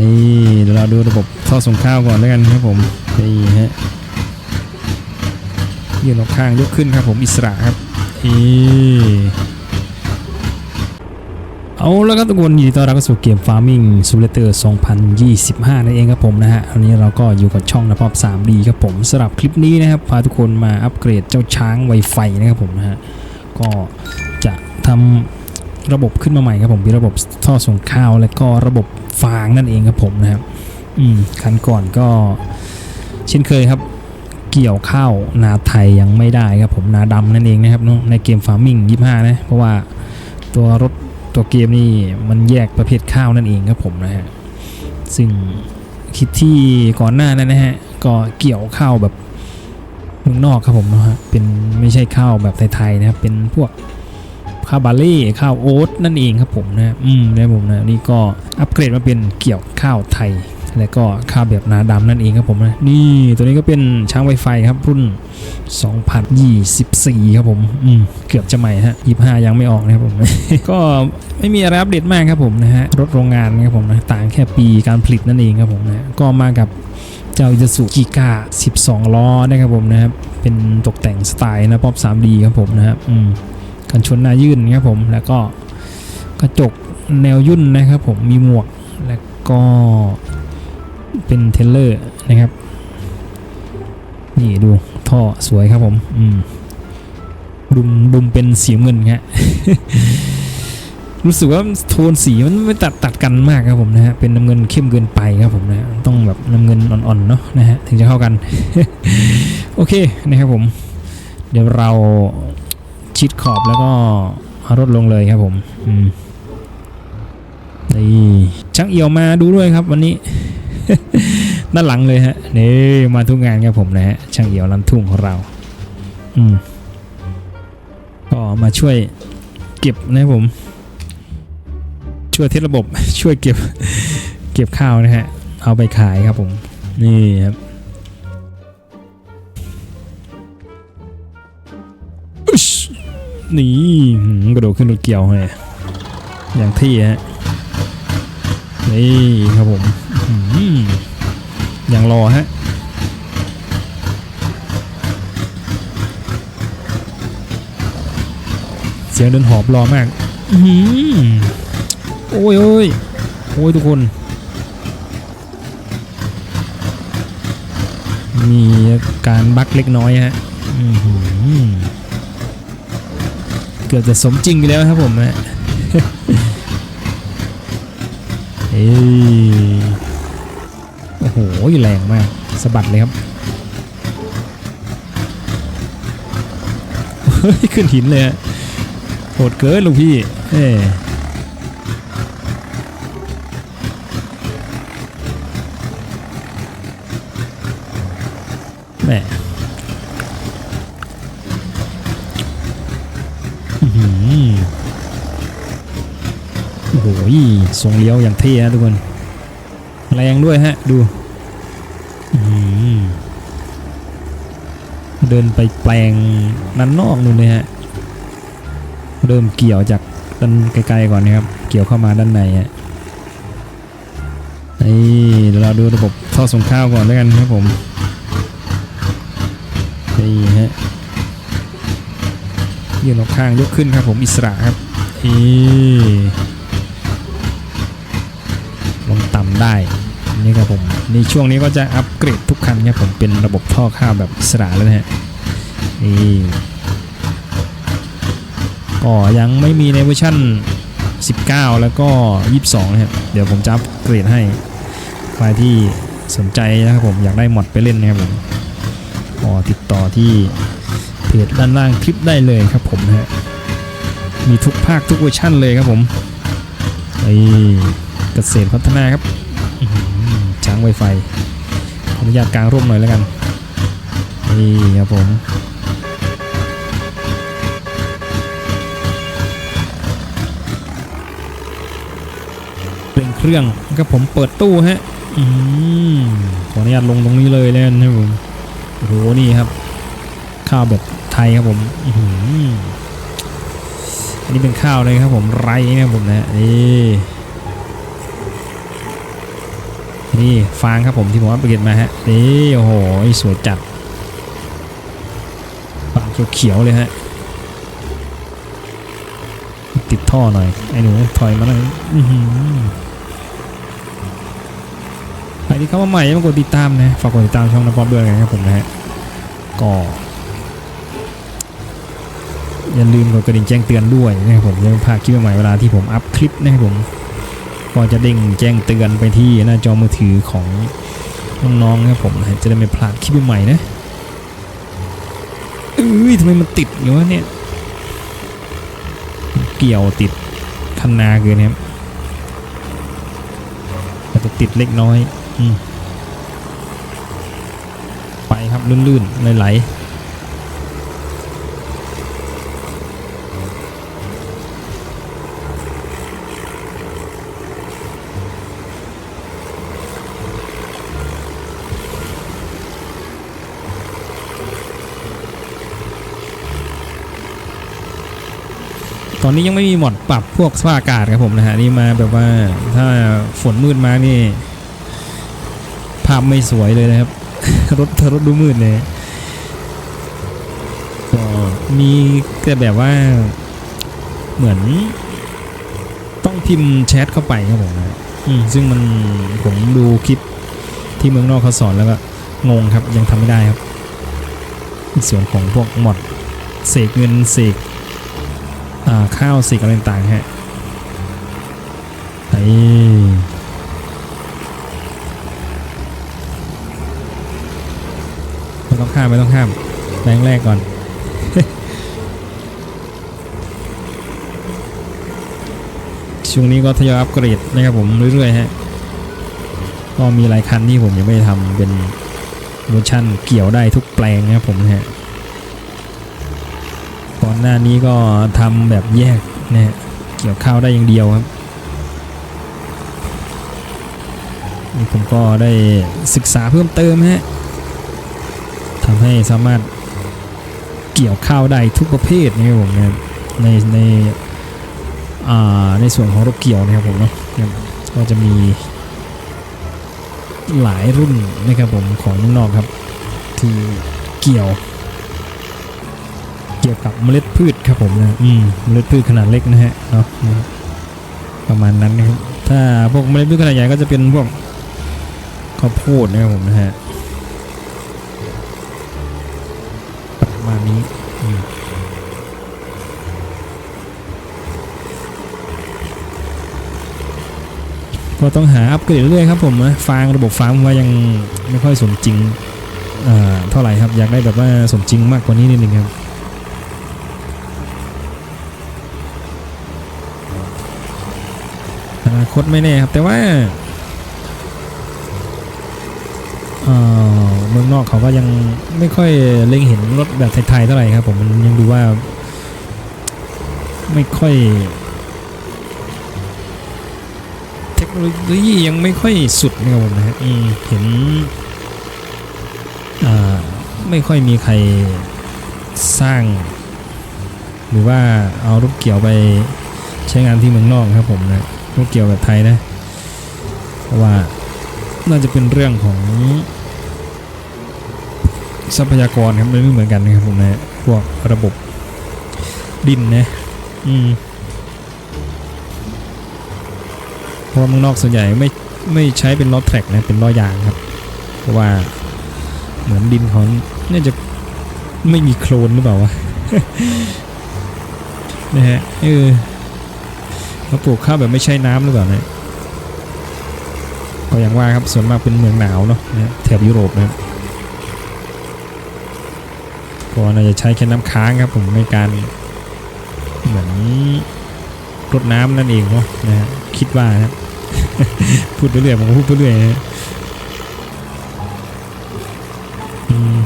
นี่เดี๋ยวเราดูระบบท่อส่งข้าวก่อนแล้วกันครับผมนี่ฮะยืนออกข้างยกขึ้นครับผมอิสระครับนี่เอาแล้วครับทุกคนยินดีต้อนรับเข้าสู่เกม Farming Simulator 2025 นั่นเองครับผมนะฮะวันนี้เราก็อยู่กับช่องนะพอบ 3D ครับผมสำหรับคลิปนี้นะครับพาทุกคนมาอัปเกรดเจ้าช้างไวไฟนะครับผมนะฮะก็จะทำ ระบบขึ้นมาใหม่ครับผมมีระบบท่อส่งข้าว และก็ระบบฟางนั่นเองครับผมนะครับอืมคันก่อนก็ เช่นเคยครับ เกี่ยวข้าวนาไทยยังไม่ได้ครับผมนาดำนั่นเองนะครับเนอะในเกม Farming 25นะเพราะว่าตัวรถตัวเกมนี่มันแยกประเภทข้าวนั่นเองครับผมนะฮะซึ่งคิดที่ก่อนหน้านั้นนะฮะก็เกี่ยวข้าวแบบเมืองนอกครับผมนะฮะเป็นไม่ใช่ข้าวแบบไทยๆนะครับเป็นพวก ข้าวบาเล่ข้าวโอ๊ตนั่นเองครับผมนะอืมนะผมนะนี่ก็อัปเกรดมาเป็นเกี่ยวข้าวไทย แล้วก็ข้าวแบบนาดำนั่นเองครับผมนะนี่ตัวนี้ก็เป็นช้างไวไฟครับรุ่น 2024 ครับผมอืมเกือบจะใหม่ฮะ25 ยังไม่ออกนะครับผม ก็ไม่มีอะไรอัปเดตมากครับผมนะฮะรถโรงงานครับผมนะต่างแค่ปีการผลิตนั่นเองครับผมนะก็มากับเจ้า Isuzu Giga 12 ล้อนะครับผมนะครับ เป็นตกแต่งสไตล์นะป๊อป 3D ครับผมนะครับอืม กันชนหน้ายื่นครับผม แล้วก็กระจกแนวยุ่นนะครับผม มีหมวก แล้วก็เป็นเทเลอร์นะครับ นี่ดูท่อสวยครับผม อืม ดุมดุมเป็นสีเงินฮะรู้สึกว่าโทนสีมันไม่ตัดตัดกันมากครับผมนะฮะ เป็นน้ำเงินเข้มเกินไปครับผมนะ ต้องแบบน้ำเงินอ่อนๆเนาะนะฮะถึงจะเข้ากัน โอเคนะครับผม เดี๋ยวเรา ชิดขอบแล้วก็เอารถลงเลยครับผมนี่ช่างเอี่ยวมาดูด้วยครับวันนี้ ด้านหลังเลยฮะนี่มาทุกงานครับผมนะฮะช่างเอี่ยวลันทุ่งของเรา อืมก็มาช่วยเก็บนะครับผม ช่วยเทสระบบช่วยเก็บ เก็บข้าวนะฮะ เอาไปขายครับผม นี่ครับ นี่กระโดดขึ้นรถเกี่ยวเลยอย่างที่ฮะนี่ครับผมอย่างรอฮะเสียงเดินหอบรอมากโอ้ยโอ้ยโอ้ยทุกคน มีการบักเล็กน้อยฮะอื้อหือ เกือบจะสมจริงไปแล้วครับผมนะเอ้ยโอ้โหแรงมากสะบัดเลยครับเฮ้ยขึ้นหินเลยฮะโหดเกินลูกพี่ เอ้ยแหม่อื้อหือโอ้โห ทรงเลี้ยวอย่างเท่ฮะทุกคน แรงด้วยฮะ ดูเดินไปแปลงนันนอกนู่นเลยฮะ เริ่มเกี่ยวจากด้านไกลๆก่อนนะครับ เกี่ยวเข้ามาด้านในฮะนี่เดี๋ยวเราดูระบบท่อส่งข้าวก่อนแล้วกันครับผม นี่ฮะยืนออกข้างยกขึ้นครับผมอิสระครับนี่ลงต่ำ ได้นี่ครับผมในช่วงนี้ก็จะอัปเกรดทุกคันครับผมเป็นระบบท่อข้าวแบบสระแล้วนะฮะนี่ก็ยังไม่มีในเวอร์ชัน19 แล้วก็ 22 นะครับเดี๋ยวผมจะอัปเกรดให้ใครที่สนใจนะครับผมอยากได้หมดไปเล่นนะครับผมก็ติดต่อที่เพจด้านล่างคลิปได้เลยครับผมนะฮะมีทุกภาคทุกเวอร์ชันเลยครับผมนี่เกษตรพัฒนาครับ ช้างไวไฟขออนุญาตกลางร่มหน่อยแล้วกันนี่ครับผมเป็นเครื่องครับผมเปิดตู้ฮะอืมขออนุญาตลงตรงนี้เลยแล้วนะครับผมโอ้โหนี่ครับ ข้าวแบบไทยครับผมอื้อหืออันนี้เป็นข้าวเลยครับผมไรนะครับผมนะนี่ นี่ฟางครับผมที่ผมอัปเกรดมาฮะนี่โอ้โหสวยจัดฟางเขียวๆเลยฮะติดท่อหน่อยไอ้หนูถอยมาหน่อยใครที่เข้ามาใหม่มากดติดตามนะฝากกดติดตามช่องน้ำป๊อปด้วยนะครับผมนะฮะก็อย่าลืมกดกระดิ่งแจ้งเตือนด้วยนะครับผมจะไม่พลาดคลิปใหม่เวลาที่ผมอัพคลิปนะครับผม ก็จะเด้งแจ้งเตือนไปที่หน้าจอมือถือของน้องๆครับผมนะจะได้ไม่พลาดคลิปใหม่ๆนะเอ้ยทำไมมันติดอยู่วะเนี่ย เกี่ยวติดคันนาเกินครับอาจจะติดเล็กน้อยอมไปครับลื่นๆไหลๆ อนนี้ยังไม่มีหมดปรับพวกสภาพอากาศครับผมนะฮะนี่มาแบบว่าถ้าฝนมืดมานี่ภาพไม่สวยเลยนะครับ รถรถดูมืดเลยก็มีแต่แบบว่าเหมือน ต้องพิมพ์แชทเข้าไปครับผมนะอืมซึ่งมันผมดูคลิปที่เมืองนอกเขาสอนแล้วก็งงครับยังทำไม่ได้ครับในส่วนของพวกหมดเสกเงินเสกอ่า ข้าวสิกอะไรต่างๆฮะไอไม่ต้องข้ามไม่ต้องข้ามแรงแรกก่อนช่วงนี้ก็ทยอยอัปเกรดนะครับผมเรื่อยๆฮะก็มีหลายคันที่ผมยังไม่ได้ทำเป็นเวอร์ชันเกี่ยวได้ทุกแปลงนะครับผมนะฮะ ก่อนหน้านี้ก็ทำแบบแยกเนะฮะเกี่ยวข้าวได้อย่างเดียวครับนี่ผมก็ได้ศึกษาเพิ่มเติมฮะทำให้สามารถเกี่ยวข้าวได้ทุกประเภทนะครับผมนะในในอ่าในส่วนของรถเกี่ยวนะครับผมเนาะก็จะมีหลายรุ่นนะครับผมของเมืองนอกครับ ที่เกี่ยว กี่ยวกับเมล็ดพืชครับผมนะอืมเมล็ดพืชขนาดเล็กนะฮะเนาะนะครับประมาณนั้นนะครับถ้าพวกเมล็ดพืชขนาดใหญ่ก็จะเป็นพวกข้าวโพดนะครับผมนะฮะประมาณนี้อืมก็ต้องหาอัปเกรดเรื่อยๆครับผมนะฟางระบบฟางผมว่ายังไม่ค่อยสมจริงอ่าเท่าไหร่ครับอยากได้แบบว่าสมจริงมากกว่านี้นิดนึงครับ นาคตไม่แน่ครับ แต่ว่าเมืองนอกเขาก็ยังไม่ค่อยเล็งเห็นรถแบบไทยๆเท่าไหร่ครับ ผมมันยังดูว่า ไม่ค่อย เทคโนโลยียังไม่ค่อยสุดนะครับผมนะฮะเห็นไม่ค่อยมีใครสร้าง หรือว่าเอารถเกี่ยวไปใช้งานที่เมืองนอกครับผมนะ ไม่เกี่ยวกับไทยนะ เพราะว่าน่าจะเป็นเรื่องของทรัพยากรครับมันไม่เหมือนกันนะครับผมนะพวกระบบดินนะ อืมเพราะว่าเมืองนอกส่วนใหญ่ไม่ไม่ใช้เป็นล้อแทร็กนะเป็นล้อยางครับ เพราะว่าเหมือนดินเขาน่าจะไม่มีโคลนหรือเปล่าวะนะฮะเออ เขาปลูกข้าวแบบไม่ใช่น้ำหรือเปล่าเนี่ยก็อย่างว่าครับส่วนมากเป็นเมืองหนาวเนาะนะแถบยุโรปนะครับก็น่าจะใช้แค่น้ำค้างครับผมในการเหมือนรดน้ำนั่นเองเนาะนะฮะคิดว่านะพูดไปเรื่อยผมก็พูดไปเรื่อยนะอืม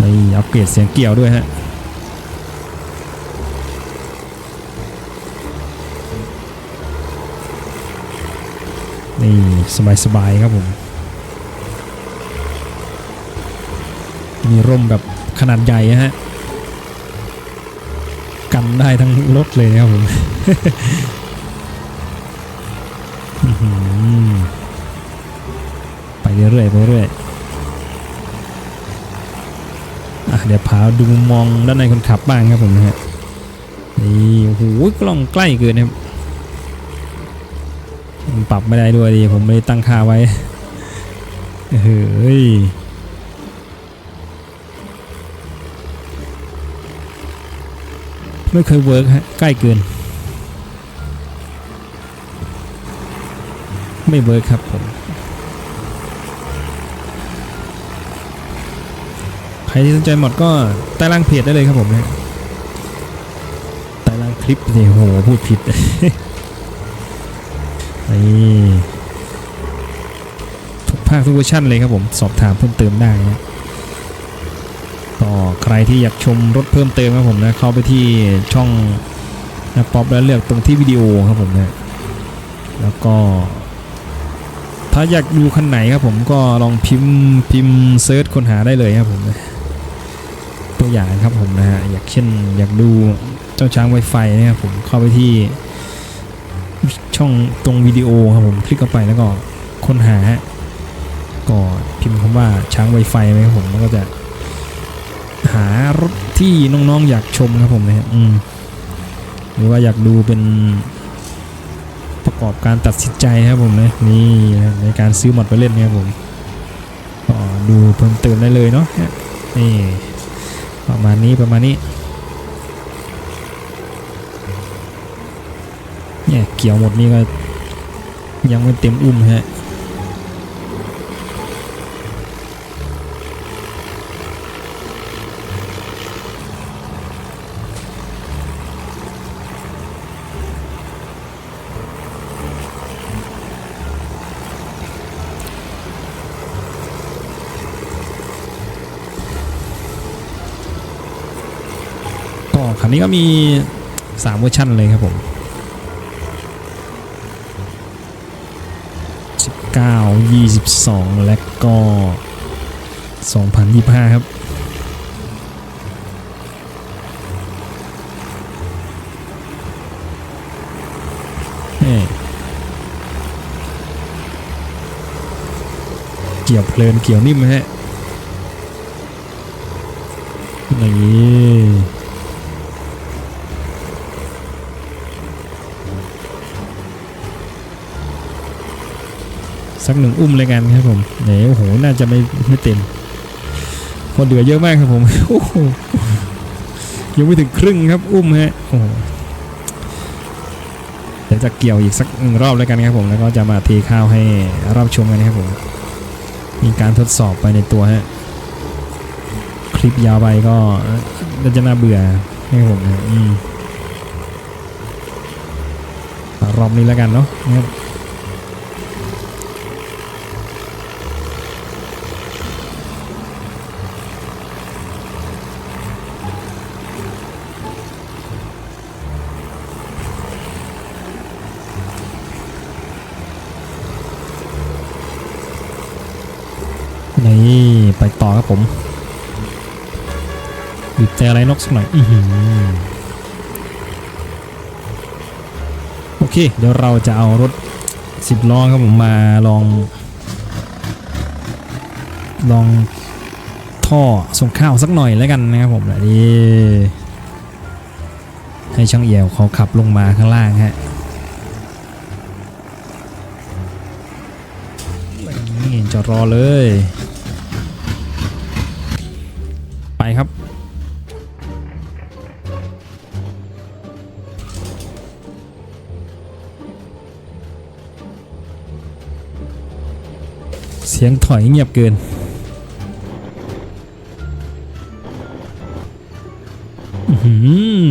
นี่อัปเกรดเสียงเกี่ยวด้วยฮะ นี่ สบายๆครับผม มีร่มแบบขนาดใหญ่ฮะ กันได้ทั้งรถเลยนะครับผมไปเรื่อยๆไปเรื่อยเดี๋ยวพาดูมุมมองด้านในคนขับบ้างครับผมนะฮะนี่โอ้โหกล้องใกล้เกินนะครับ ปรับไม่ได้ด้วยดิผมไม่ได้ตั้งค่าไว้เฮ้ยไม่เคยเวิร์กฮะใกล้เกิน ไม่เวิร์คครับผมใครที่สนใจหมดก็ใต้ล่างเพจได้เลยครับผมนะใต้ล่างคลิปนี่โหพูดผิด นี่ทุกภาคทุกเวอร์ชันเลยครับผมสอบถามเพิ่มเติมได้นะก็ใครที่อยากชมรถเพิ่มเติมครับผมนะเข้าไปที่ช่องนะป๊อปแล้วเลือกตรงที่วิดีโอครับผมนะแล้วก็ ถ้าอยากดูคันไหนครับผมก็ลองพิมพ์พิมพ์เซิร์ชค้นหาได้เลยครับผมนะตัวอย่างครับผมนะฮะอยากเช่นอยากดูเจ้าช้างไวไฟนะครับผมเข้าไปที่ ช่องตรงวิดีโอครับผมคลิกเข้าไปแล้วก็ค้นหาก็พิมพ์คำว่าช้างไวไฟไว้ครับผมแล้วก็จะ หารถที่น้องๆอยากชมครับผมนะฮะอืมหรือว่าอยากดูเป็นประกอบการตัดสินใจครับผมนะนี่ในการซื้อหมดไปเล่นนี่ยครับผมก็ดูเพิ่มเติมได้เลยเนาะนี่ประมาณนี้ประมาณนี้ เนี่ยเกี่ยวหมดนี่ก็ยังไม่เต็มอุ้มฮะก็คันนี้ก็มี 3 เวอร์ชันเลยครับผม 19 22 และก็ 2025 ครับเกี่ยวเพลินเกี่ยวนิ่มฮะอย่างนี่ สักหนึ่งอุ้มเลยกันครับผมเนี่ยโอ้โหน่าจะไม่ไม่เต็ม คนเดือเยอะมากครับผมโอ้โหยังไม่ถึงครึ่งครับอุ้มฮะโอ้โหเดี๋ยวจะเกี่ยวอีกสักหนึ่งรอบแล้วกันครับผมแล้วก็จะมาเทข้าวให้รับชมกันนะครับผมมีการทดสอบไปในตัวฮะคลิปยาวไปก็น่าจะน่าเบื่อให้ผมนะอืมรอบนี้แล้วกันเนาะนะครับนี่ไปต่อครับผมบีบแต่ อะไรนกสักหน่อยอือโอเค เดี๋ยวเราจะเอารถสิบล้อครับผมมาลอง ลองท่อส่งข้าวสักหน่อยแล้วกันนะครับผมนี่ให้ช่างเอี่ยวเขาขับลงมาข้างล่างฮะนี่จอดรอเลย ไปครับ เสียงถอยเงียบเกิน อื้อหือ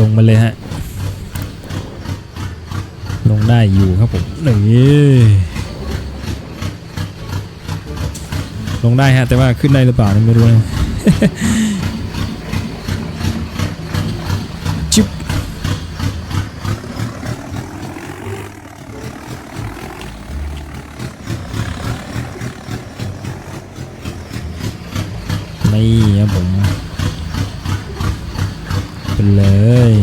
ลงมาเลยฮะ ลงได้อยู่ครับผมนี่ลงได้ฮะ แต่ว่าขึ้นได้หรือเปล่านี่ไม่รู้นะ จิ๊บน นี่ครับผมไปเลย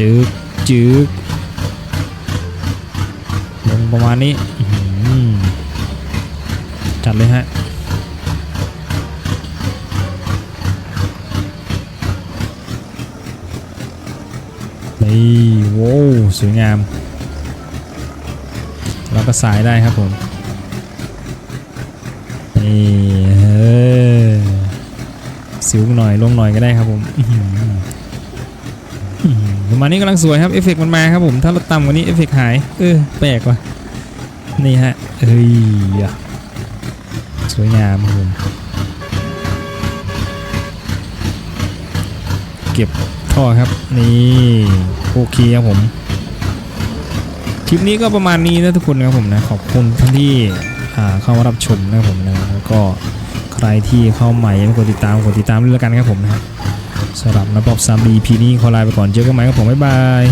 จึก จึกลงประมาณนี้จัดเลยฮะนี่โว้วสวยงาม แล้วก็สายได้ครับผมนี่เฮ้สิวหน่อยลงหน่อยก็ได้ครับผมอื้อหืออื้อหือประ มานี้กำลังสวยครับเอฟเฟกต์มันมาครับผมถ้าเราต่ำกว่านี้เอฟเฟกต์หายเออแปลกว่ะนี่ฮะเฮ้ยสวยงามครับผมเก็บท่อครับนี่โอเคครับผมคลิปนี้ก็ประมาณนี้นะทุกคนนะครับผมนะขอบคุณท่านที่เข้ามารับชมนะครับผมนะแล้วก็ใครที่เข้าใหม่ยังกดติดตามกดติดตามด้วยกันครับผมนะครับ สำหรับนับปอบซามดีพีนี้ขอลาไปก่อนเจอกันใหม่ครับผมบ๊ายบาย